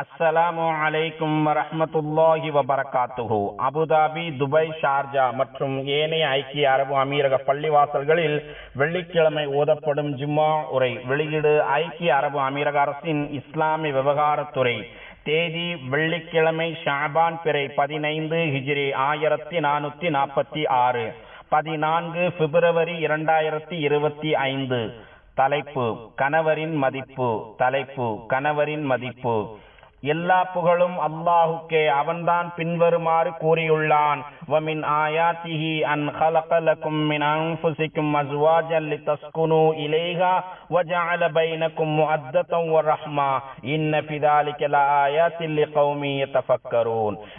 அஸ்ஸலாமு அலைக்கும் வரஹ்மத்துல்லாஹி வபரகாத்துஹு. அபுதாபி துபாய் ஷார்ஜா மற்றும் ஏனைய ஐக்கிய அரபு அமீரக பள்ளிவாசல்களில் வெள்ளிக்கிழமை ஓதப்படும் ஜும்மா உரை வெளியீடு ஐக்கிய அரபு அமீரக அரசின் இஸ்லாமிய விவகாரத்துறை தேதி வெள்ளிக்கிழமை ஷாபான் பிறை பதினைந்து ஹிஜ்ரி ஆயிரத்தி நானூத்தி நாற்பத்தி ஆறு. பதினான்கு பிப்ரவரி இரண்டாயிரத்தி இருபத்தி ஐந்து. தலைப்பு கணவரின் மதிப்பு. தலைப்பு கணவரின் மதிப்பு. எல்லா புகழும் அல்லாஹுக்கே அவன்தான் பின்வருமாறு கூறியுள்ளான்.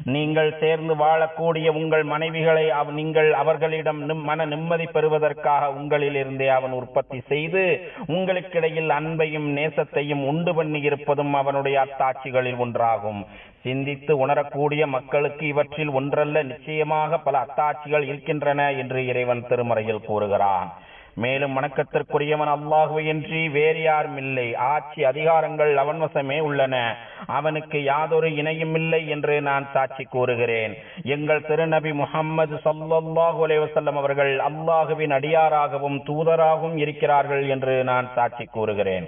நீங்கள் சேர்ந்து வாழக்கூடிய உங்கள் மனைவிகளை அவ் நீங்கள் அவர்களிடம் மன நிம்மதி பெறுவதற்காக உங்களில் இருந்தே அவன் உற்பத்தி செய்து உங்களுக்கிடையில் அன்பையும் நேசத்தையும் உண்டு பண்ணி இருப்பதும் அவனுடைய அத்தாட்சிகளில் ஒன்றாகும். சிந்தித்து உணரக்கூடிய மக்களுக்கு இவற்றில் ஒன்றல்ல நிச்சயமாக பல அத்தாட்சிகள் இருக்கின்றன என்று இறைவன் திருமறையில் கூறுகிறான். மேலும் வணக்கத்திற்குரியவன் அல்லாஹுவையின்றி வேறு யாரும் இல்லை. ஆட்சி அதிகாரங்கள் அவன் வசமே உள்ளன. அவனுக்கு யாதொரு இணையும் இல்லை என்று நான் சாட்சி கூறுகிறேன். எங்கள் திருநபி முகம்மது ஸல்லல்லாஹு அலைவசல்லம் அவர்கள் அல்லாஹுவின் அடியாராகவும் தூதராகவும் இருக்கிறார்கள் என்று நான் சாட்சி கூறுகிறேன்.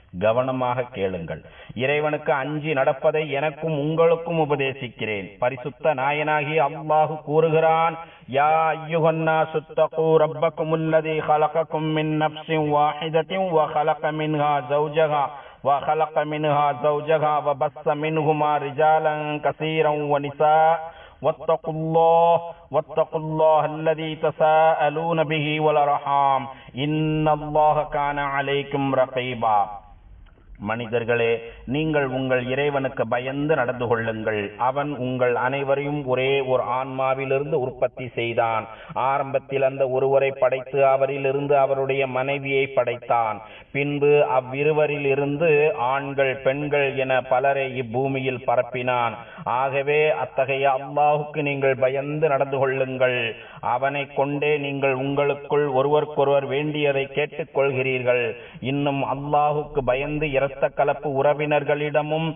கவனமாக கேளுங்கள் இறைவனுக்கு அஞ்சி நடப்பதை எனக்கும் உங்களுக்கும் உபதேசிக்கிறேன் பரிசுத்த நாயனாகி அல்லாஹு கூறுகிறான் யா ஐயுகன்னா சுத்தகு ரப்பக்கும் உள்ளதி خلقكم من نفس واحدة وخلق منها زوجها وخلق منها زوجها وبث منهما رجالا كثيرا ونساء واتقوا الله واتقوا الله الذي تساءلون به والارحام ان الله كان عليكم رقيبا மனிதர்களே நீங்கள் உங்கள் இறைவனுக்கு பயந்து நடந்து கொள்ளுங்கள். அவன் உங்கள் அனைவரையும் ஒரே ஒரு ஆன்மாவிலிருந்து உற்பத்தி செய்தான். ஆரம்பத்தில் அந்த ஒருவரை படைத்து அவரிலிருந்து அவருடைய மனைவியை படைத்தான். பின்பு அவ்விருவரில் இருந்து ஆண்கள் பெண்கள் என பலரை இப்பூமியில் பரப்பினான். ஆகவே அத்தகைய அல்லாஹுக்கு நீங்கள் பயந்து நடந்து கொள்ளுங்கள். அவனை கொண்டே நீங்கள் உங்களுக்குள் ஒருவருக்கொருவர் வேண்டியதை கேட்டுக் கொள்கிறீர்கள் இன்னும் அல்லாஹுக்கு பயந்து இரத்த கலப்பு உறவினர்களிடமும்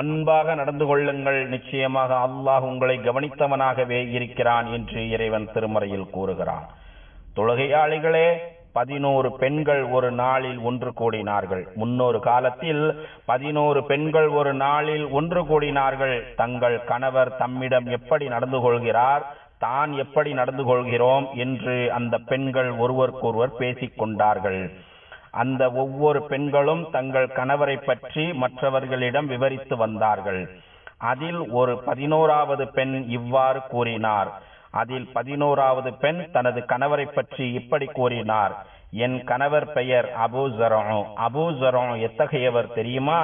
அன்பாக நடந்து கொள்ளுங்கள். நிச்சயமாக அல்லாஹ் உங்களை கவனித்தவனாகவே இருக்கிறான் என்று இறைவன் திருமறையில் கூறுகிறான். தொழுகையாளிகளே பதினோரு பெண்கள் ஒரு நாளில் ஒன்று கூடினார்கள். முன்னொரு காலத்தில் பதினோரு பெண்கள் ஒரு நாளில் ஒன்று கூடினார்கள். தங்கள் கணவர் தம்மிடம் எப்படி நடந்து கொள்கிறார் தான் எப்படி நடந்து கொள்கிறோம் என்று அந்த பெண்கள் ஒருவருக்கொருவர் பேசிக் கொண்டார்கள் அந்த ஒவ்வொரு பெண்களும் தங்கள் கணவரை பற்றி மற்றவர்களிடம் விவரித்து வந்தார்கள். அதில் ஒரு பதினோராவது பெண் இவ்வாறு கூறினார். அதில் பதினோராவது பெண் தனது கணவரை பற்றி இப்படி கூறினார். என் கணவர் பெயர் அபூ ஜரோ அபூ ஜரோ எத்தகையவர் தெரியுமா?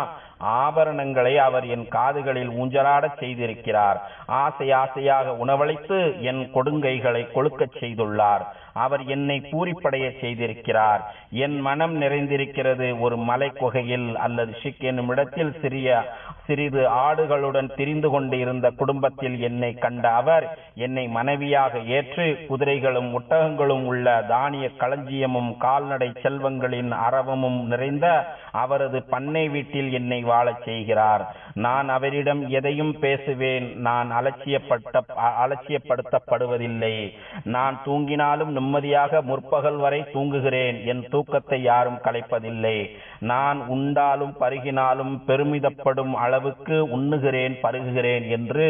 ஆபரணங்களை அவர் என் காதுகளில் ஊஞ்சலாடச் செய்திருக்கிறார். ஆசை ஆசையாக உணவளித்து என் கொடுங்கைகளை கொழுக்கச் செய்துள்ளார். அவர் என்னை பூரிப்படைய செய்திருக்கிறார். என் மனம் நிறைந்திருக்கிறது ஒரு மலை குகையில் அல்லது ஷிக் என்னும் இடத்தில் சிறிய சிறிது ஆடுகளுடன் திரிந்து கொண்டு இருந்த குடும்பத்தில் என்னை கண்ட அவர் என்னை மனைவியாக ஏற்று குதிரைகளும் ஒட்டகங்களும் உள்ள தானிய களஞ்சியமும் கால்நடை செல்வங்களின் அரவமும் நிறைந்த அவரது பண்ணை வீட்டில் என்னை வாழச் செய்கிறார். நான் அவரிடம் எதையும் பேசுவேன். நான் அலட்சியப்பட்ட அலட்சியப்படுத்தப்படுவதில்லை. நான் தூங்கினாலும் நிம்மதியாக முற்பகல் வரை தூங்குகிறேன். என் தூக்கத்தை யாரும் கலைப்பதில்லை. நான் உண்டாலும் பருகினாலும் பெருமிதப்படும் அளவுக்கு உண்ணுகிறேன் பருகுகிறேன் என்று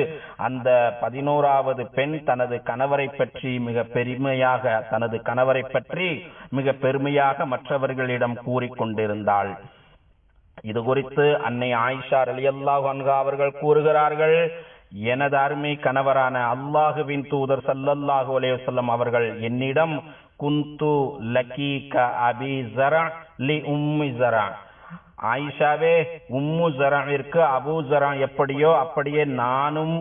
அந்த பதினோராவது பெண் தனது கணவரை பற்றி மிக பெருமையாக தனது கணவரை பற்றி மிக பெருமையாக மற்றவர்களிடம் கூறிக்கொண்டிருந்தாள் இது குறித்து அன்னை ஆயிஷா ரலியல்லாஹு அன்ஹா அவர்கள் கூறுகிறார்கள். எனது அருமை கணவரான அல்லாஹுவின் தூதர் சல்லல்லாஹு அலைஹி வஸல்லம் அவர்கள் என்னிடம் குந்து லக்கி க அபி ஜரா லி உம்மி ஜரா ஆயிஷாவே உம்மு ஜராவிற்கு அபு ஜரா எப்படியோ அப்படியே நானும்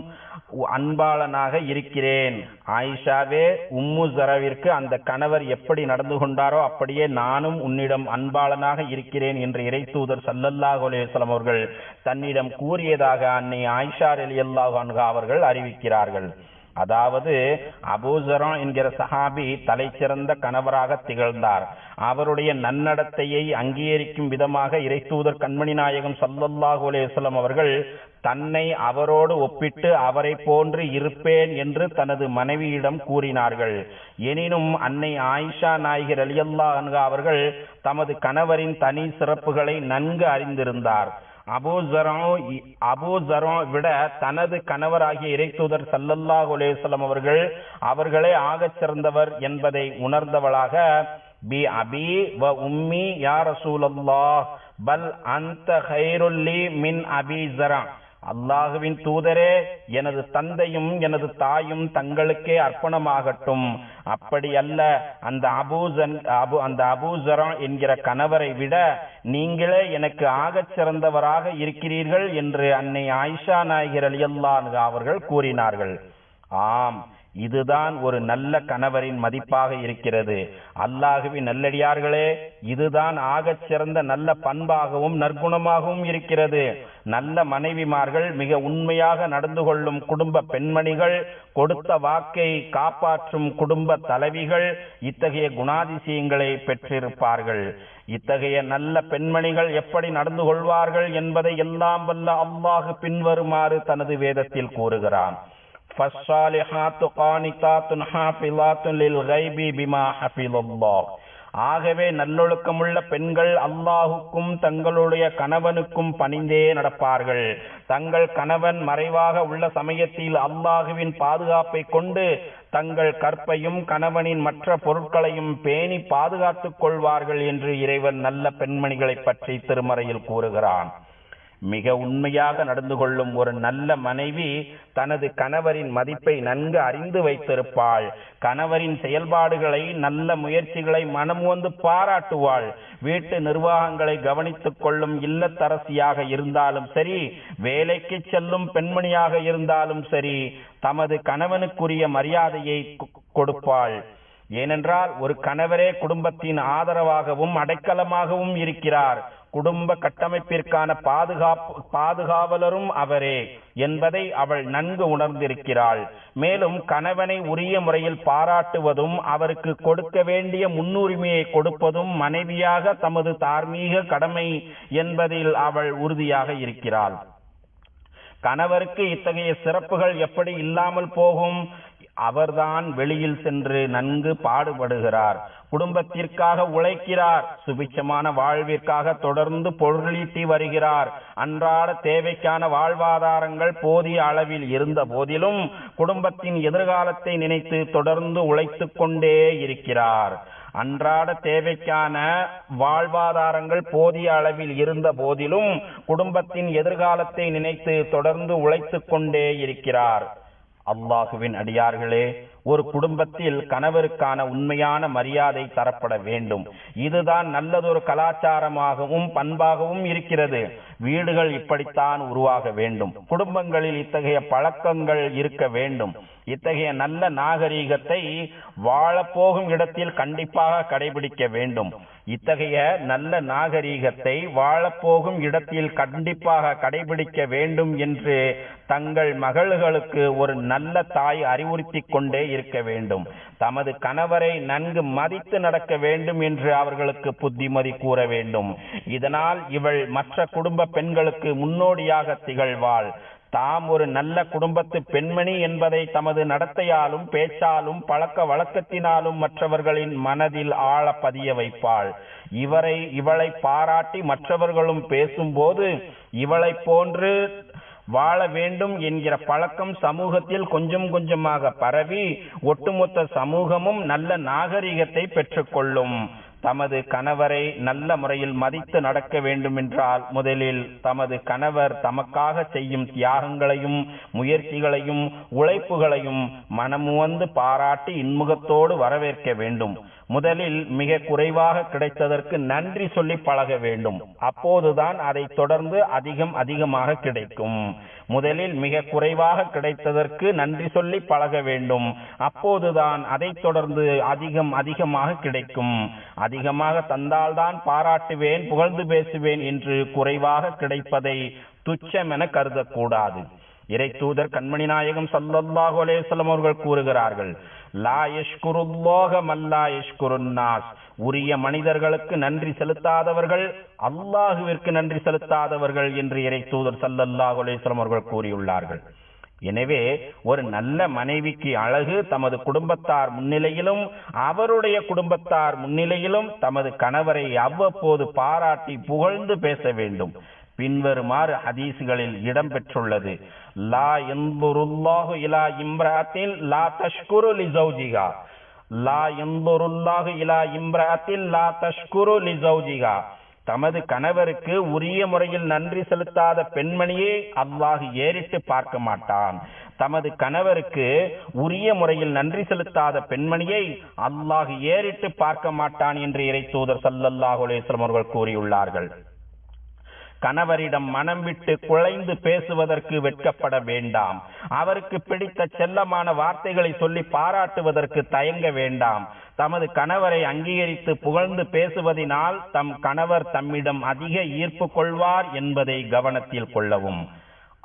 அன்பாளனாக இருக்கிறேன். ஆயிஷாவே உம்மு ஜரவிற்கு அந்த கணவர் எப்படி நடந்து கொண்டாரோ அப்படியே நானும் உன்னிடம் அன்பாளனாக இருக்கிறேன் என்று இறைத்தூதர் சல்லல்லாஹு அலைஹி அவர்கள் தன்னிடம் கூறியதாக அன்னை ஆயிஷா அலி அன்ஹா அவர்கள் அறிவிக்கிறார்கள். அதாவது அபூசரம் என்கிற சஹாபி தலை சிறந்த கணவராக திகழ்ந்தார். அவருடைய நன்னடத்தையை அங்கீகரிக்கும் விதமாக இறைத்தூதர் கண்மணி நாயகம் சல்லல்லாஹு அலேஸ்லம் அவர்கள் தன்னை அவரோடு ஒப்பிட்டு அவரை போன்று இருப்பேன் என்று தனது மனைவியிடம் கூறினார்கள். எனினும் அன்னை ஆயிஷா நாயகர் அலியல்லா அன்ஹா அவர்கள் தமது கணவரின் தனி சிறப்புகளை நன்கு அறிந்திருந்தார். அபூசரம் அபூசரம் விட தனது கணவராகிய இறைத்தூதர் சல்லல்லாஹ் அலைஹி அவர்கள் அவர்களே ஆகச் சிறந்தவர் என்பதை உணர்ந்தவளாக பி அபி வ உம்மி யார் ரசூலல்லாஹ் பல் அந்த ஹைருல்லி மின் அபி ஜரா அல்லாஹுவின் தூதரே எனது தந்தையும் எனது தாயும் தங்களுக்கே அர்ப்பணமாகட்டும். அப்படி அல்ல அந்த அபூசன் அபு அந்த அபூசரா என்கிற கணவரை விட நீங்களே எனக்கு ஆகச் சிறந்தவராக இருக்கிறீர்கள் என்று அன்னை ஆயிஷா நாயகர் அலியல்லான் அவர்கள் கூறினார்கள். ஆம் இதுதான் ஒரு நல்ல கணவரின் மதிப்பாக இருக்கிறது. அல்லாஹுவின் நல்லடியார்களே இதுதான் ஆகச் சிறந்த நல்ல பண்பாகவும் நற்குணமாகவும் இருக்கிறது. நல்ல மனைவிமார்கள் மிக உண்மையாக நடந்து கொள்ளும் குடும்ப பெண்மணிகள் கொடுத்த வாக்கை காப்பாற்றும் குடும்ப தலைவிகள் இத்தகைய குணாதிசயங்களை பெற்றிருப்பார்கள். இத்தகைய நல்ல பெண்மணிகள் எப்படி நடந்து கொள்வார்கள் என்பதை எல்லாம் வல்ல அல்லாஹு பின்வருமாறு தனது வேதத்தில் கூறுகிறான். ஃபஸ்ஸாலிஹாத்து கானிதாத்துன் ஹாஃபிலாத்துன் லில் கைபி பிமா ஹஃபிலுல்லாஹ் ஆகவே நல்லொழுக்கமுள்ள பெண்கள் அல்லாஹுக்கும் தங்களுடைய கணவனுக்கும் பணிந்தே நடப்பார்கள். தங்கள் கணவன் மறைவாக உள்ள சமயத்தில் அல்லாஹுவின் பாதுகாப்பை கொண்டு தங்கள் கற்பையும் கணவனின் மற்ற பொருட்களையும் பேணி பாதுகாத்துக் கொள்வார்கள் என்று இறைவன் நல்ல பெண்மணிகளைப் பற்றி திருமறையில் கூறுகிறான். மிக உண்மையாக நடந்து கொள்ளும் ஒரு நல்ல மனைவி தனது கணவரின் மதிப்பை நன்கு அறிந்து வைத்திருப்பாள். கணவரின் செயல்பாடுகளை நல்ல முயற்சிகளை மனம் வந்து பாராட்டுவாள். வீட்டு நிர்வாகங்களை கவனித்துக் கொள்ளும் இல்லத்தரசியாக இருந்தாலும் சரி வேலைக்கு செல்லும் பெண்மணியாக இருந்தாலும் சரி தமது கணவனுக்குரிய மரியாதையை கொடுப்பாள். ஏனென்றால் ஒரு கணவரே குடும்பத்தின் ஆதரவாகவும் அடைக்கலமாகவும் இருக்கிறார். குடும்ப கட்டமைப்பிற்கான பாதுகாப்பு பாதுகாவலரும் அவரே என்பதை அவள் நன்கு உணர்ந்திருக்கிறாள். மேலும் கணவனை உரிய முறையில் பாராட்டுவதும் அவருக்கு கொடுக்க வேண்டிய முன்னுரிமையை கொடுப்பதும் மனைவியாக தமது தார்மீக கடமை என்பதில் அவள் உறுதியாக இருக்கிறாள். கணவருக்கு இத்தகைய சிறப்புகள் எப்படி இல்லாமல் போகும்? அவர்தான் வெளியில் சென்று நன்கு பாடுபடுகிறார். குடும்பத்திற்காக உழைக்கிறார். சுபிச்சமான வாழ்விற்காக தொடர்ந்து பொருளீட்டி வருகிறார். அன்றாட தேவைக்கான வாழ்வாதாரங்கள் போதிய அளவில் இருந்த போதிலும் குடும்பத்தின் எதிர்காலத்தை நினைத்து தொடர்ந்து உழைத்து கொண்டே இருக்கிறார். அன்றாட தேவைக்கான வாழ்வாதாரங்கள் போதிய அளவில் இருந்த போதிலும் குடும்பத்தின் எதிர்காலத்தை நினைத்து தொடர்ந்து உழைத்து கொண்டே இருக்கிறார். அல்லாஹுவின் அடியார்களே ஒரு குடும்பத்தில் கணவருக்கான உண்மையான மரியாதை தரப்பட வேண்டும். இதுதான் நல்லதொரு கலாச்சாரமாகவும் பண்பாகவும் இருக்கிறது. வீடுகள் இப்படித்தான் உருவாக வேண்டும். குடும்பங்களில் இத்தகைய பழக்கங்கள் இருக்க வேண்டும். இத்தகைய நல்ல நாகரீகத்தை வாழப்போகும் இடத்தில் கண்டிப்பாக கடைபிடிக்க வேண்டும். இத்தகைய நல்ல நாகரீகத்தை வாழப்போகும் இடத்தில் கண்டிப்பாக கடைபிடிக்க வேண்டும் என்று தங்கள் மகள்களுக்கு ஒரு நல்ல தாய் அறிவுறுத்தி கொண்டே இருக்க வேண்டும். தமது கணவரை நன்கு மதித்து நடக்க வேண்டும் என்று அவர்களுக்கு புத்திமதி கூற வேண்டும். இதனால் இவள் மற்ற குடும்ப பெண்களுக்கு முன்னோடியாக திகழ்வாள். தாம் ஒரு நல்ல குடும்பத்து பெண்மணி என்பதை தமது நடத்தையாலும் பேச்சாலும் பழக்க வழக்கத்தினாலும் மற்றவர்களின் மனதில் ஆழ பதிய வைப்பாள். இவரை இவளை பாராட்டி மற்றவர்களும் பேசும்போது இவளை போன்று வாழ வேண்டும் என்கிற பழக்கம் சமூகத்தில் கொஞ்சம் கொஞ்சமாக பரவி ஒட்டுமொத்த சமூகமும் நல்ல நாகரிகத்தை பெற்றுக்கொள்ளும். தமது கணவரை நல்ல முறையில் மதித்து நடக்க வேண்டுமென்றால் முதலில் தமது கணவர் தமக்காக செய்யும் தியாகங்களையும் முயற்சிகளையும் உழைப்புகளையும் மனமுவந்து பாராட்டி இன்முகத்தோடு வரவேற்க வேண்டும். முதலில் மிக குறைவாக கிடைத்ததற்கு நன்றி சொல்லி பழக வேண்டும். அப்போதுதான் அதை தொடர்ந்து அதிகம் அதிகமாக கிடைக்கும். முதலில் மிக குறைவாக கிடைத்ததற்கு நன்றி சொல்லி பழக வேண்டும். அப்போதுதான் அதை தொடர்ந்து அதிகம் அதிகமாக கிடைக்கும். அதிகமாக தந்தால்தான் பாராட்டுவேன் புகழ்ந்து பேசுவேன் என்று குறைவாக கிடைப்பதை துச்சம் என கருதக்கூடாது. இறை தூதர் கண்மணி நாயகம் சல்லல்லாஹு அலேசல்லம் அவர்கள் கூறுகிறார்கள் லா யஷ்குருல்லாஹ மல்லா யஷ்குருன்னாஸ் உரிய மனிதர்களுக்கு நன்றி செலுத்தாதவர்கள் அல்லாஹுவிற்கு நன்றி செலுத்தாதவர்கள் என்று இறை தூதர் சல்லல்லாஹு அவர்கள் கூறியுள்ளார்கள். எனவே ஒரு நல்ல மனைவிக்கு அழகு தமது குடும்பத்தார் முன்னிலையிலும் அவருடைய குடும்பத்தார் முன்னிலையிலும் தமது கணவரை அவ்வப்போது பாராட்டி புகழ்ந்து பேச வேண்டும். பின்வருமாறு ஹதீசுகளில் இடம்பெற்றுள்ளது. லா எந்துருல்லாஹு இலா இம்ராத்தில் லா தஷ்குரு லிசௌஜிகா லா எந்துருல்லாஹு இலா இம்ராத்தில் லா தஷ்குரு லிசௌஜிகா தமது கணவருக்கு உரிய முறையில் நன்றி செலுத்தாத பெண்மணியை அல்லாஹ் ஏறிட்டு பார்க்க மாட்டான். தமது கணவருக்கு உரிய முறையில் நன்றி செலுத்தாத பெண்மணியை அல்லாஹ் ஏறிட்டு பார்க்க மாட்டான் என்று இறை தூதர் சல்லல்லாஹு அவர்கள் கூறியுள்ளார்கள். கணவரிடம் மனம் விட்டு குழைந்து பேசுவதற்கு வெட்கப்பட வேண்டாம். அவருக்கு பிடித்த செல்லமான வார்த்தைகளை சொல்லி பாராட்டுவதற்கு தயங்க வேண்டாம். தமது கணவரை அங்கீகரித்து புகழ்ந்து பேசுவதினால் தம் கணவர் தம்மிடம் அதிக ஈர்ப்பு கொள்வார் என்பதை கவனத்தில் கொள்ளவும்.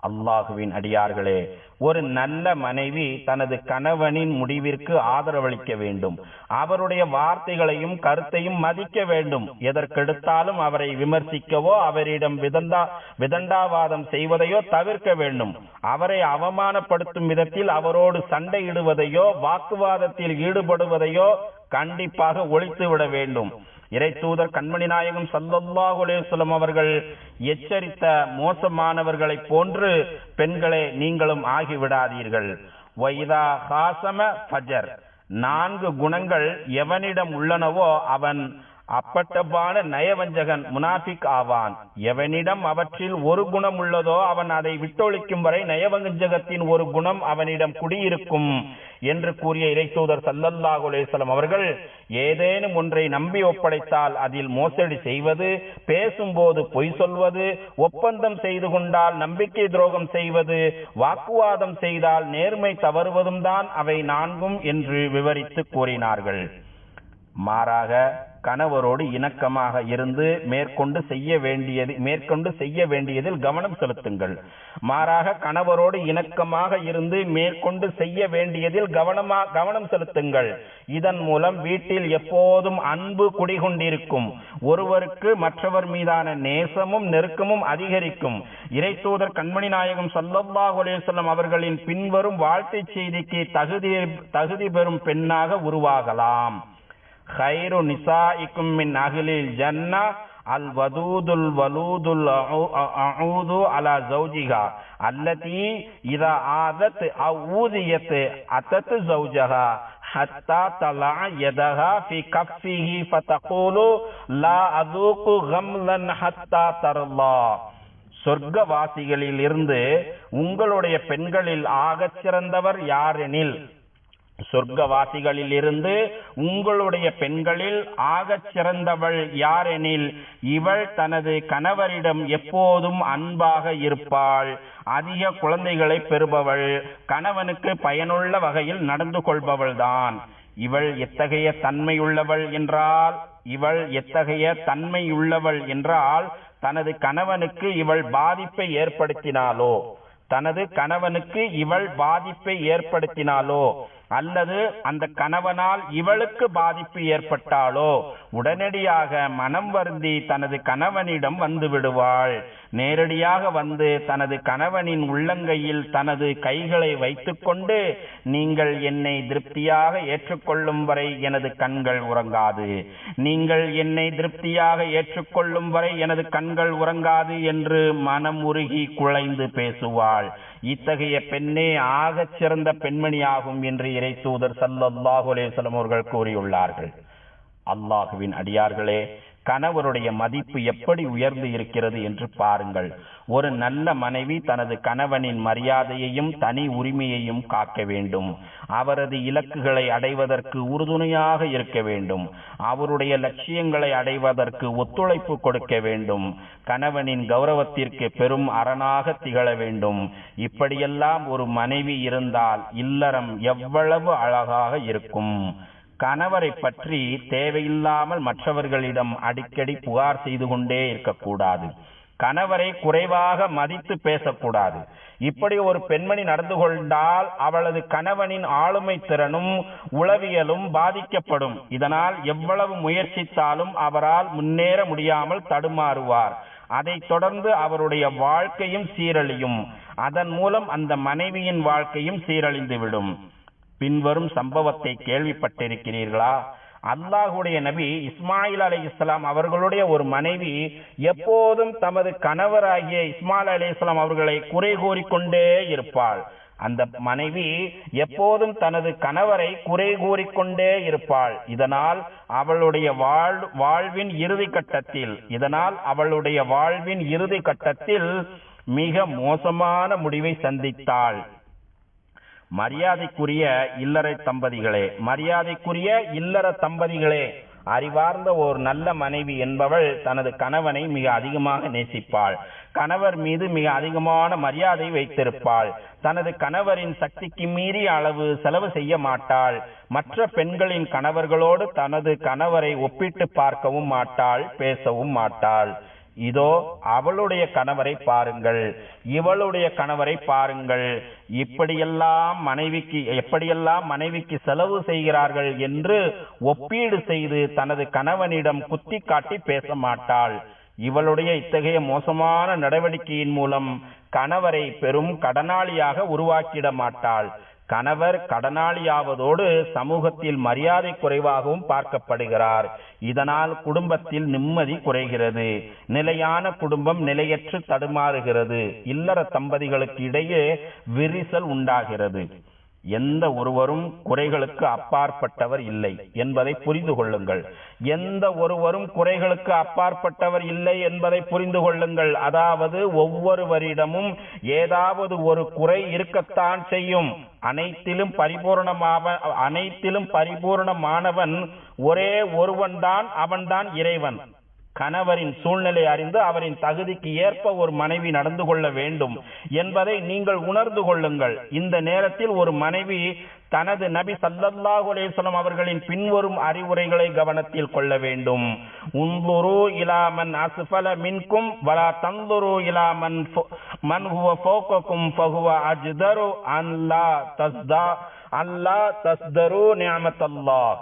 அல்லாஹுவின் அடியார்களே ஒரு நல்ல மனைவி தனது கணவனின் முடிவிற்கு ஆதரவளிக்க வேண்டும். அவருடைய வார்த்தைகளையும் கருத்தையும் மதிக்க வேண்டும். எதற்கெடுத்தாலும் அவரை விமர்சிக்கவோ அவரிடம் விதண்டா விதண்டாவாதம் செய்வதையோ தவிர்க்க வேண்டும். அவரை அவமானப்படுத்தும் விதத்தில் அவரோடு சண்டையிடுவதையோ வாக்குவாதத்தில் ஈடுபடுவதையோ கண்டிப்பாக ஒழித்து விட வேண்டும். இறை தூதர் கண்மணி நாயகம் சல்லல்லாஹு அலைஹி அவர்கள் எச்சரித்த மோசமானவர்களைப் போன்று பெண்களே நீங்களும் ஆகிவிடாதீர்கள். வைதா ஹாசம ஃபஜர். நான்கு குணங்கள் எவனிடம் உள்ளனவோ அவன் அப்பட்டபான நயவஞ்சகன் முனாஃபிக் ஆவான். எவனிடம் அவற்றில் ஒரு குணம் உள்ளதோ அவன் அதை விட்டொழிக்கும் வரை நயவஞ்சகத்தின் ஒரு குணம் அவனிடம் குடியிருக்கும் என்று கூறிய இறைத்தூதர் சல்லல்லாஹு அவர்கள் ஏதேனும் ஒன்றை நம்பி ஒப்படைத்தால் அதில் மோசடி செய்வது பேசும்போது பொய் சொல்வது ஒப்பந்தம் செய்து கொண்டால் நம்பிக்கை துரோகம் செய்வது வாக்குவாதம் செய்தால் நேர்மை தவறுவதும் தான் அவை நான்கும் என்று விவரித்து கூறினார்கள். மாறாக கணவரோடு இணக்கமாக இருந்து மேற்கொண்டு செய்ய வேண்டியது மேற்கொண்டு செய்ய வேண்டியதில் கவனம் செலுத்துங்கள். மாறாக கணவரோடு இணக்கமாக இருந்து மேற்கொண்டு செய்ய வேண்டியதில் கவனமா கவனம் செலுத்துங்கள். இதன் மூலம் வீட்டில் எப்போதும் அன்பு குடிகொண்டிருக்கும். ஒருவருக்கு மற்றவர் மீதான நேசமும் நெருக்கமும் அதிகரிக்கும். இறைத்தூதர் கண்மணி நாயகம் சல்லல்லாஹு அவர்களின் பின்வரும் வாழ்த்து செய்திக்கு தகுதி தகுதி பெறும் பெண்ணாக உருவாகலாம். خير نسائكم من أهل الجنة الودود الولود الأعوذ على زوجها التي إذا عادت أو أوذيت أتت زوجها حتى تلع يدها في كفه فتقول لا أذوق غملا حتى ترضى சொர்க்கவாசிகளில் இருந்து உங்களுடைய பெண்களில் ஆகச் சிறந்தவர் யாரெனில் சொர்க்கவாசிகளில் இருந்து உங்களுடைய பெண்களில் ஆகச் சிறந்தவள் யாரெனில் இவள் தனது கணவரிடம் எப்போதும் அன்பாக இருப்பாள் அதிக குழந்தைகளை பெறுபவள் கணவனுக்கு பயனுள்ள வகையில் நடந்து கொள்பவள்தான். இவள் எத்தகைய தன்மையுள்ளவள் என்றால் இவள் எத்தகைய தன்மையுள்ளவள் என்றால் தனது கணவனுக்கு இவள் பாதிப்பை ஏற்படுத்தினாலோ தனது கணவனுக்கு இவள் பாதிப்பை ஏற்படுத்தினாலோ அல்லது அந்த கணவனால் இவளுக்கு பாதிப்பு ஏற்பட்டாலோ உடனடியாக மனம் வருந்தி தனது கணவனிடம் வந்து விடுவாள். நேரடியாக வந்து தனது கணவனின் உள்ளங்கையில் தனது கைகளை வைத்துக்கொண்டு நீங்கள் என்னை திருப்தியாக ஏற்றுக்கொள்ளும் வரை எனது கண்கள் உறங்காது. நீங்கள் என்னை திருப்தியாக ஏற்றுக்கொள்ளும் வரை எனது கண்கள் உறங்காது என்று மனம் உருகி குழைந்து பேசுவாள். இத்தகைய பெண்ணே ஆகச் சிறந்த பெண்மணியாகும் என்று இறை தூதர் சல்லாஹு அலேசலம் அவர்கள் கூறியுள்ளார்கள். அல்லாஹுவின் அடியார்களே கணவருடைய மதிப்பு எப்படி உயர்ந்து இருக்கிறது என்று பாருங்கள். ஒரு நல்ல மனைவி தனது கணவனின் மரியாதையையும் தனி உரிமையையும் காக்க வேண்டும். அவரது இலக்குகளை அடைவதற்கு உறுதுணையாக இருக்க வேண்டும். அவருடைய லட்சியங்களை அடைவதற்கு ஒத்துழைப்பு கொடுக்க வேண்டும். கணவனின் கௌரவத்திற்கு பெரும் அரணாக திகழ வேண்டும். இப்படியெல்லாம் ஒரு மனைவி இருந்தால் இல்லறம் எவ்வளவு அழகாக இருக்கும். கணவரை பற்றி தேவையில்லாமல் மற்றவர்களிடம் அடிக்கடி புகார் செய்து கொண்டே இருக்கக்கூடாது. கணவரை குறைவாக மதித்து பேசக்கூடாது. இப்படி ஒரு பெண்மணி நடந்து கொண்டால் அவளது கணவனின் ஆளுமை திறனும் உளவியலும் பாதிக்கப்படும். இதனால் எவ்வளவு முயற்சித்தாலும் அவரால் முன்னேற முடியாமல் தடுமாறுவார். அதைத் தொடர்ந்து அவருடைய வாழ்க்கையும் சீரழியும். அதன் மூலம் அந்த மனைவியின் வாழ்க்கையும் சீரழிந்துவிடும். பின்வரும் சம்பவத்தை கேள்விப்பட்டிருக்கிறீர்களா? அல்லாஹுடைய நபி இஸ்மாயில் அலி இஸ்லாம் அவர்களுடைய ஒரு மனைவி எப்போதும் தமது கணவராகிய இஸ்மாயில் அலி இஸ்லாம் அவர்களை குறை கூறிக்கொண்டே இருப்பாள். அந்த மனைவி எப்போதும் தனது கணவரை குறை கூறிக்கொண்டே இருப்பாள். இதனால் அவளுடைய வாழ் வாழ்வின் இறுதி கட்டத்தில் இதனால் அவளுடைய வாழ்வின் இறுதி கட்டத்தில் மிக மோசமான முடிவை சந்தித்தாள். மரியாதைக்குரிய இல்லறை தம்பதிகளே மரியாதைக்குரிய இல்லற தம்பதிகளே அறிவார்ந்த ஒரு நல்ல மனைவி என்பவள் தனது கணவனை மிக அதிகமாக நேசிப்பாள். கணவர் மீது மிக அதிகமான மரியாதை வைத்திருப்பாள். தனது கணவரின் சக்திக்கு மீறிய அளவு செலவு செய்ய மாட்டாள். மற்ற பெண்களின் கணவர்களோடு தனது கணவரை ஒப்பிட்டு பார்க்கவும் மாட்டாள் பேசவும் மாட்டாள். இதோ அவளுடைய கணவரை பாருங்கள். இவளுடைய கணவரை பாருங்கள். இப்படியெல்லாம் மனைவிக்கு எப்படியெல்லாம் மனைவிக்கு செலவு செய்கிறார்கள் என்று ஒப்பீடு செய்து தனது கணவனிடம் குத்தி காட்டி பேச மாட்டாள். இவளுடைய இத்தகைய மோசமான நடவடிக்கையின் மூலம் கணவரை பெரும் கடனாளியாக உருவாக்கிட மாட்டாள். கணவர் கடனாளியாவதோடு சமூகத்தில் மரியாதை குறைவாகவும் பார்க்கப்படுகிறார். இதனால் குடும்பத்தில் நிம்மதி குறைகிறது. நிலையான குடும்பம் நிலையற்று தடுமாறுகிறது. இல்லற தம்பதிகளுக்கு இடையே விரிசல் உண்டாகிறது. எந்த ஒருவரும் குறைகளுக்கு அப்பாற்பட்டவர் இல்லை என்பதை புரிந்து கொள்ளுங்கள். எந்த ஒருவரும் குறைகளுக்கு அப்பாற்பட்டவர் இல்லை என்பதை புரிந்து கொள்ளுங்கள். அதாவது ஒவ்வொருவரிடமும் ஏதாவது ஒரு குறை இருக்கத்தான் செய்யும். அனைத்திலும் பரிபூர்ணமாக அனைத்திலும் பரிபூர்ணமானவன் ஒரே ஒருவன்தான் அவன்தான் இறைவன். கணவரின் சூழ்நிலை அறிந்து அவரின் தகுதிக்கு ஏற்ப ஒரு மனைவி நடந்து கொள்ள வேண்டும் என்பதை நீங்கள் உணர்ந்து கொள்ளுங்கள். இந்த நேரத்தில் ஒரு மனைவி தனது நபி சல்லல்லாஹு அலைஹிஸ்ஸலாம் அவர்களின் பின்வரும் அறிவுரைகளை கவனத்தில் கொள்ள வேண்டும். உந்துரு இலாமன் அசுஃபல மின்கும் வலா தந்துரு இலாமன் மன்ஹுவ ஹுவ ஃபஹுவ அஜ்தரு அன்லா தஸ்தா அல்லா தஸ்தரு நியமத்தல்லாஹ்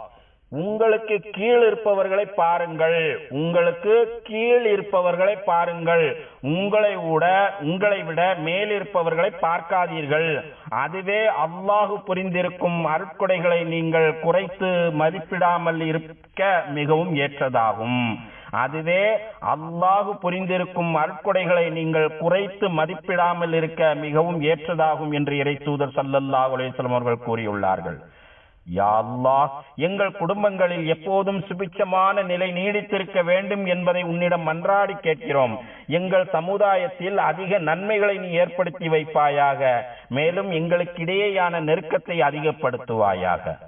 உங்களுக்கு கீழ் இருப்பவர்களை பாருங்கள். உங்களுக்கு கீழ் இருப்பவர்களை பாருங்கள். உங்களை விட உங்களை விட மேல் இருப்பவர்களை பார்க்காதீர்கள். அதுவே அல்லாஹு புரிந்திருக்கும் அருட்கொடைகளை நீங்கள் குறைத்து மதிப்பிடாமல் இருக்க மிகவும் ஏற்றதாகும். அதுவே அல்லாஹு புரிந்திருக்கும் அருட்கொடைகளை நீங்கள் குறைத்து மதிப்பிடாமல் இருக்க மிகவும் ஏற்றதாகும் என்று இறை தூதர் சல்லல்லாஹு அவர்கள் கூறியுள்ளார்கள். யாழ்லா எங்கள் குடும்பங்களில் எப்போதும் சுபிச்சமான நிலை நீடித்திருக்க வேண்டும் என்பதை உன்னிடம் மன்றாடி கேட்கிறோம். எங்கள் சமுதாயத்தில் அதிக நன்மைகளை நீ ஏற்படுத்தி வைப்பாயாக. மேலும் எங்களுக்கிடையேயான நெருக்கத்தை அதிகப்படுத்துவாயாக.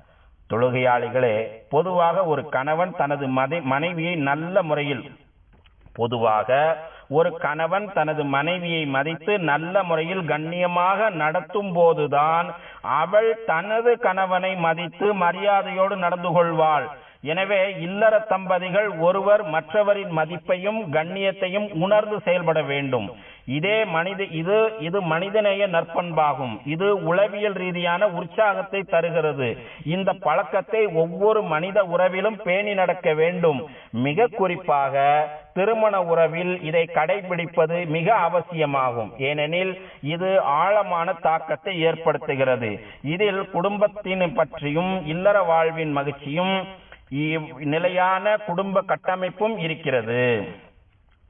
தொழுகையாளிகளே பொதுவாக ஒரு கணவன் தனது மனைவியை நல்ல முறையில் பொதுவாக ஒரு கணவன் தனது மனைவியை மதித்து நல்ல முறையில் கண்ணியமாக நடத்தும் போதுதான் அவள் தனது கணவனை மதித்து மரியாதையோடு நடந்து கொள்வாள். எனவே இல்லற தம்பதிகள் ஒருவர் மற்றவரின் மதிப்பையும் கண்ணியத்தையும் உணர்ந்து செயல்பட வேண்டும். இதே மனித இது இது மனிதநேய நற்பண்பாகும். இது உளவியல் ரீதியான உற்சாகத்தை தருகிறது. இந்த பழக்கத்தை ஒவ்வொரு மனித உறவிலும் பேணி நடக்க வேண்டும். மிக குறிப்பாக திருமண உறவில் இதை கடைபிடிப்பது மிக அவசியமாகும். ஏனெனில் இது ஆழமான தாக்கத்தை ஏற்படுத்துகிறது. இதில் குடும்பத்தின் பற்றியும் இல்லற வாழ்வின் மகிழ்ச்சியும் நிலையான குடும்ப கட்டமைப்பும் இருக்கிறது.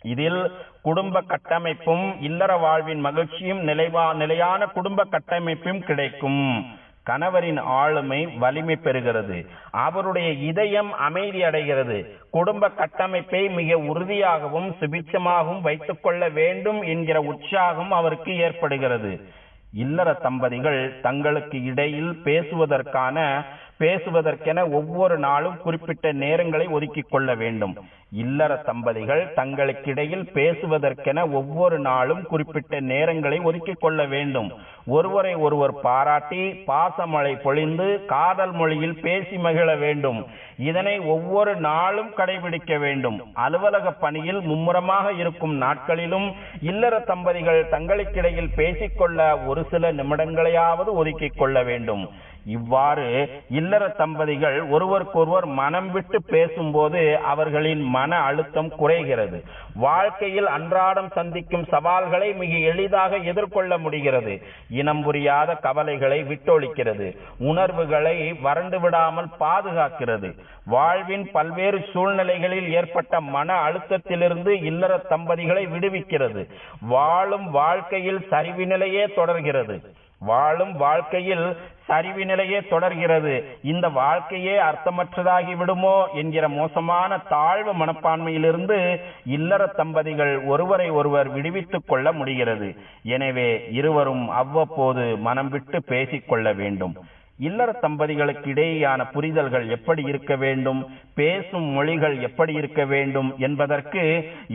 இதில் குடும்ப கட்டமைப்பும் இல்லற வாழ்வின் மகிழ்ச்சியும் நிலைவா நிலையான குடும்ப கட்டமைப்பும் கிடைக்கும். கணவரின் ஆளுமை வலிமை பெறுகிறது. அவருடைய இதயம் அமைதி அடைகிறது. குடும்ப கட்டமைப்பை மிக உறுதியாகவும் சுபிச்சமாகவும் வைத்துக் கொள்ள வேண்டும் என்கிற உற்சாகம் அவருக்கு ஏற்படுகிறது. இல்லற தம்பதிகள் தங்களுக்கு இடையில் பேசுவதற்கான பேசுவதற்கென ஒவ்வொரு நாளும் குறிப்பிட்ட நேரங்களை ஒதுக்கிக் கொள்ள வேண்டும். இல்லற தம்பதிகள் தங்களுக்கிடையில் பேசுவதற்கென ஒவ்வொரு நாளும் குறிப்பிட்ட நேரங்களை ஒதுக்கிக் கொள்ள வேண்டும். ஒருவரை ஒருவர் பாராட்டி பாசமழை பொழிந்து காதல் மொழியில் பேசி மகிழ வேண்டும். இதனை ஒவ்வொரு நாளும் கடைபிடிக்க வேண்டும். அலுவலக பணியில் மும்முரமாக இருக்கும் நாட்களிலும் இல்லற தம்பதிகள் தங்களுக்கிடையில் பேசிக்கொள்ள ஒரு சில நிமிடங்களையாவது ஒதுக்கிக் கொள்ள வேண்டும். இவ்வாறு இல்லற தம்பதிகள் ஒருவருக்கொருவர் மனம் விட்டு பேசும்போது அவர்களின் மன அழுத்தம் குறைகிறது. வாழ்க்கையில் அன்றாடம் சந்திக்கும் சவால்களை மிக எளிதாக எதிர்கொள்ள முடிகிறது. இனம் புரியாத கவலைகளை விட்டொழிக்கிறது. உணர்வுகளை வறண்டு விடாமல் பாதுகாக்கிறது. வாழ்வின் பல்வேறு சூழ்நிலைகளில் ஏற்பட்ட மன அழுத்தத்திலிருந்து இல்லற தம்பதிகளை விடுவிக்கிறது. வாழும் வாழ்க்கையில் சரிவு நிலையே தொடர்கிறது. வாழும் வாழ்க்கையில் சரிவு நிலையே தொடர்கிறது. இந்த வாழ்க்கையே அர்த்தமற்றதாகி விடுமோ என்கிற மோசமான தாழ்வு மனப்பான்மையிலிருந்து இல்லற தம்பதிகள் ஒருவரை ஒருவர் விடுவித்துக் கொள்ள முடிகிறது. எனவே இருவரும் அவ்வப்போது மனம் விட்டு பேசிக்கொள்ள வேண்டும். இல்லற தம்பதிகளுக்கு இடையேயான புரிதல்கள் எப்படி இருக்க வேண்டும் பேசும் மொழிகள் எப்படி இருக்க வேண்டும் என்பதற்கு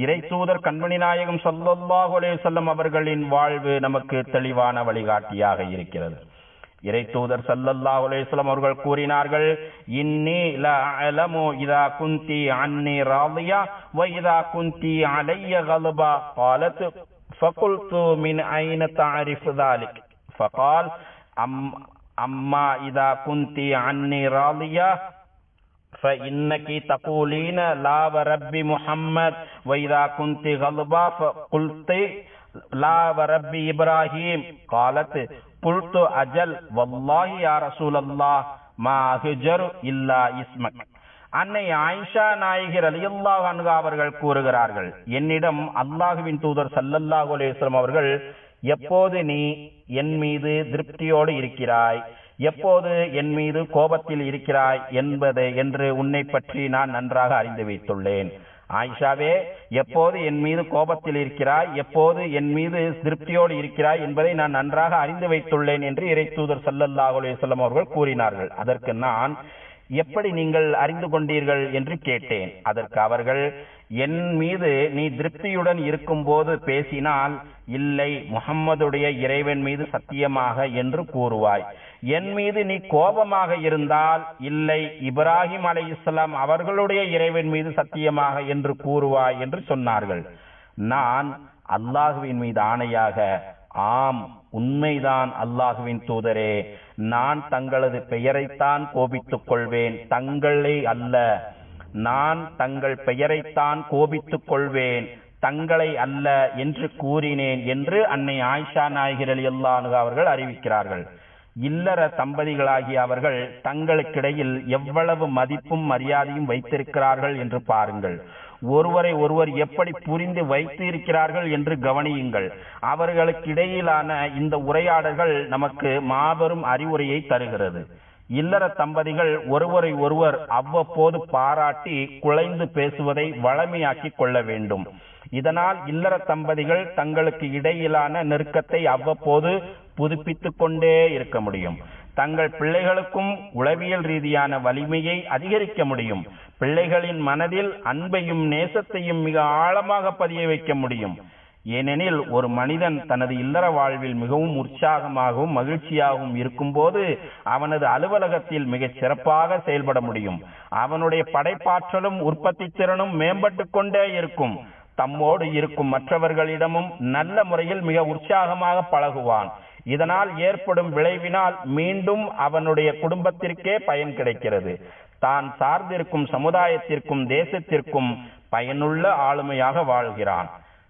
இறை தூதர் கண்மணி நாயகம் ஸல்லல்லாஹு அலைஹி வஸல்லம் அவர்களின் வாழ்வு நமக்கு தெளிவான வழிகாட்டியாக இருக்கிறது இறை தூதர் ஸல்லல்லாஹு அலைஹி வஸல்லம் அவர்கள் கூறினார்கள் இன்னி லா அலமு இதா குந்தி அன்னி ராதியா வ இதா குந்தி அலைய கலபா قالت فقلت من أين تعرف ذلك فقال أم أما إذا كنت عني راضية فإنك تقولين لا ورب محمد وإذا كنت غضبا فقلت لا ورب إبراهيم قالت قلت أجل والله يا رسول الله ما أهجر إلا اسمك அன்னை ஆயிஷா நாயகர் அலியல்லாஹ் அன்ஹா அவர்கள் கூறுகிறார்கள் என்னிடம் அல்லாஹுவின் தூதர் சல்லல்லாஹு அலைஹி வஸல்லம் அவர்கள் எப்போது நீ என் மீது திருப்தியோடு இருக்கிறாய்? எப்போது என் மீது கோபத்தில் இருக்கிறாய் என்பது என்று உன்னை பற்றி நான் நன்றாக அறிந்து வைத்துள்ளேன். ஆயிஷாவே எப்போது என் மீது கோபத்தில் இருக்கிறாய்? எப்போது என் மீது திருப்தியோடு இருக்கிறாய் என்பதை நான் நன்றாக அறிந்து வைத்துள்ளேன் என்று இறை தூதர் செல்லம் அவர்கள் கூறினார்கள். அதற்கு நான் எப்படி நீங்கள் அறிந்து கொண்டீர்கள் என்று கேட்டேன். அதற்கு அவர்கள் என் மீது நீ திருப்தியுடன் இருக்கும்போது பேசினால் இல்லை முகம்மதுடைய இறைவன் மீது சத்தியமாக என்று கூறுவாய். என் மீது நீ கோபமாக இருந்தால் இல்லை இப்ராஹிம் அலை இஸ்லாம் அவர்களுடைய இறைவன் மீது சத்தியமாக என்று கூறுவாய் என்று சொன்னார்கள். நான் அல்லாஹுவின் மீது ஆணையாக ஆம் உண்மைதான் அல்லாஹுவின் தூதரே நான் தங்களது பெயரைத்தான் கோபித்துக் கொள்வேன். தங்களை அல்ல. நான் தங்கள் பெயரைத்தான் கோபித்துக் கொள்வேன். தங்களை அல்ல என்று கூறினேன் என்று அன்னை ஆயிஷா நாயகர் அலி அவர்கள் அறிவிக்கிறார்கள். இல்லற தம்பதிகளாகிய அவர்கள் தங்களுக்கிடையில் எவ்வளவு மதிப்பும் மரியாதையும் வைத்திருக்கிறார்கள் என்று பாருங்கள். ஒருவரை ஒருவர் எப்படி புரிந்து வைத்து இருக்கிறார்கள் என்று கவனியுங்கள். அவர்களுக்கு இடையிலான இந்த உரையாடல்கள் நமக்கு மாபெரும் அறிவுரையை தருகிறது. இல்லற தம்பதிகள் ஒருவரை ஒருவர் அவ்வப்போது பாராட்டி குலைந்து பேசுவதை வளமையாக்கி கொள்ள வேண்டும். இதனால் இல்லற தம்பதிகள் தங்களுக்கு இடையிலான நெருக்கத்தை அவ்வப்போது புதுப்பித்துக் கொண்டே இருக்க முடியும். தங்கள் பிள்ளைகளுக்கும் உளவியல் ரீதியான வலிமையை அதிகரிக்க முடியும். பிள்ளைகளின் மனதில் அன்பையும் நேசத்தையும் மிக ஆழமாக பதிய வைக்க முடியும். ஏனெனில் ஒரு மனிதன் தனது இல்லற வாழ்வில் மிகவும் உற்சாகமாகவும் மகிழ்ச்சியாகவும் இருக்கும்போது அவனது அலுவலகத்தில் மிகச் சிறப்பாக செயல்பட முடியும். அவனுடைய படைப்பாற்றலும் உற்பத்தி திறனும் மேம்பட்டு கொண்டே இருக்கும். தம்மோடு இருக்கும் மற்றவர்களிடமும் நல்ல முறையில் மிக உற்சாகமாக பழகுவான். இதனால் ஏற்படும் விளைவினால் மீண்டும் அவனுடைய குடும்பத்திற்கே பயன் கிடைக்கிறது. தான் சார்ந்திருக்கும் சமுதாயத்திற்கும் தேசத்திற்கும் பயனுள்ள ஆளுமையாக வாழ்கிறான்.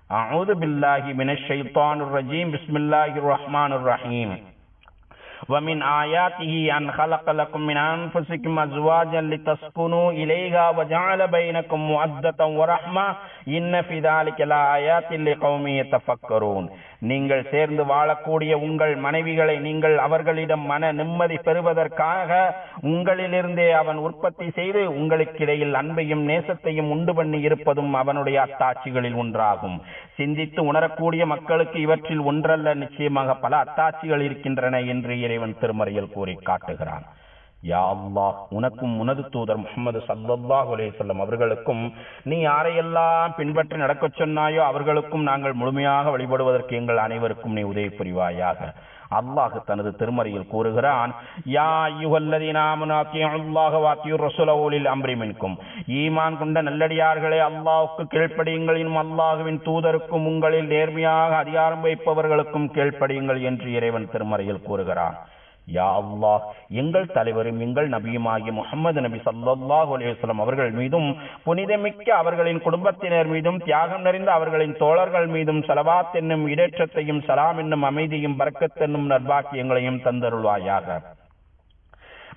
அவுது பில்லாஹி மினஷ் ஷைத்தானுர் ரஜீம். பிஸ்மில்லாஹிர் ரஹ்மானுர் ரஹீம். ومن آياته أن خلق لكم من أنفسكم أزواجا لتسكنوا إليها وجعل بينكم مودة ورحمة إن في ذلك لآيات لقوم يتفكرون நீங்கள் சேர்ந்து வாழக்கூடிய உங்கள் மனைவிகளை நீங்கள் அவர்களிடம் மன நிம்மதி பெறுவதற்காக உங்களிலிருந்தே அவன் உற்பத்தி செய்து உங்களுக்கிடையில் அன்பையும் நேசத்தையும் உண்டு பண்ணி இருப்பதும் அவனுடைய அத்தாட்சிகளில் ஒன்றாகும் சிந்தித்து உணரக்கூடிய மக்களுக்கு இவற்றில் ஒன்றல்ல நிச்சயமாக பல அத்தாட்சிகள் இருக்கின்றன என்று இறைவன் திருமறையில் கூறி காட்டுகிறான். யா அல்லாஹ் உனக்கும் உனது தூதர் முகமது சல்லல்லாஹு அலைஹி வஸல்லம் அவர்களுக்கும் நீ யாரையெல்லாம் பின்பற்றி நடக்கச் சொன்னாயோ அவர்களுக்கும் நாங்கள் முழுமையாக வழிபடுவதற்கு எங்கள் அனைவருக்கும் நீ உதவி புரிவாயாக. அல்லாஹ் தனது திருமறையில் கூறுகிறான் யா அய்யுஹல்லதீன ஈமான் கொண்ட நல்லடியார்களே அல்லாஹுக்கு கீழ்ப்படியுங்களின் அல்லாஹுவின் தூதருக்கும் உங்களில் நேர்மையாக அதிகாரம் வைப்பவர்களுக்கும் கீழ்ப்படியுங்கள் என்று இறைவன் திருமறையில் கூறுகிறான். யா அல்லாஹ் எங்கள் தலைவரும் எங்கள் நபியுமாகிய முகமது நபி சல்லாஹூ அலைஹி அவர்கள் மீதும் புனிதமிக்க அவர்களின் குடும்பத்தினர் மீதும் தியாகம் நிறைந்த அவர்களின் தோழர்கள் மீதும் சலவாத் என்னும் இடேற்றத்தையும் சலாம் என்னும் அமைதியும் பறக்கத் என்னும் நர்பாக்கியங்களையும் தந்தருள்வாயாக.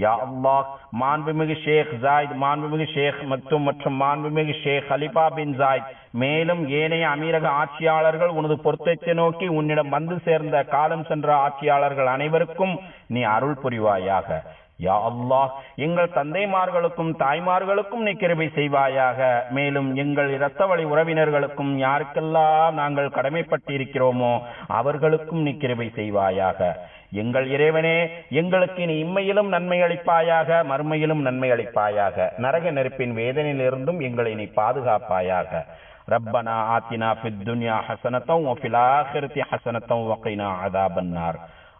யா அல்லாஹ் மாண்புமிகு ஷேக் ஜாயித் மாண்புமிகு ஷேக் மக்தும் மற்றும் மாண்புமிகு ஷேக் ஹலிபா பின் ஜாயித். மேலும் ஏனைய அமீரக ஆட்சியாளர்கள் உனது பொருத்தத்தை நோக்கி உன்னிடம் வந்து சேர்ந்த காலம் சென்ற ஆட்சியாளர்கள் அனைவருக்கும் நீ அருள் புரிவாயாக. யா அல்லாஹ் எங்கள் தந்தைமார்களுக்கும் தாய்மார்களுக்கும் நீ கிருபை செய்வாயாக. மேலும் எங்கள் இரத்த வழி உறவினர்களுக்கும் யாருக்கெல்லாம் நாங்கள் கடமைப்பட்டிருக்கிறோமோ அவர்களுக்கும் நீ கிருபை செய்வாயாக. எங்கள் இறைவனே எங்களுக்கு நீ இம்மையிலும் நன்மை அளிப்பாயாக மறுமையிலும் நன்மை அளிப்பாயாக. நரக நெருப்பின் வேதனையிலிருந்தும் எங்களை நீ பாதுகாப்பாயாக. ரப்பனா ஆத்தினா ஃபித் துன்யா ஹசனத்தம் வஃபில் ஆஹிரத்தி ஹசனத்தம் வகைனா அதாபன்னார்